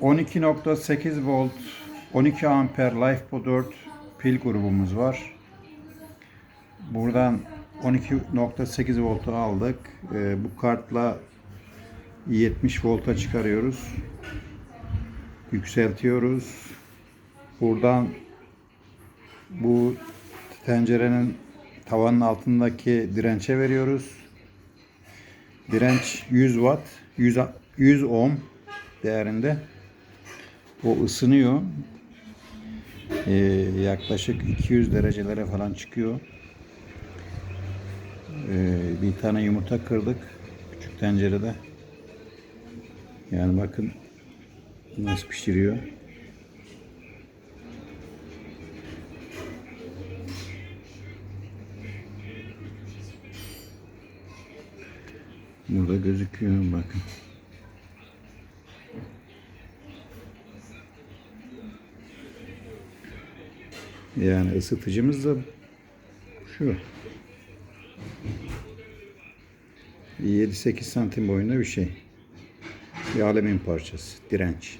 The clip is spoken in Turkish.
12.8 volt 12 amper LifePo 4 pil grubumuz var. Buradan 12.8 voltu aldık. Ee, bu kartla 70 volta çıkarıyoruz. Yükseltiyoruz. Buradan bu tencerenin tavanın altındaki dirençe veriyoruz. Direnç 100 watt, 100, 100 ohm değerinde. O ısınıyor. Ee, yaklaşık 200 derecelere falan çıkıyor. Ee, bir tane yumurta kırdık küçük tencerede. Yani bakın nasıl pişiriyor. Burada gözüküyor bakın. Yani ısıtıcımız da şu. 7-8 santim boyunda bir şey. Bir alemin parçası. Direnç.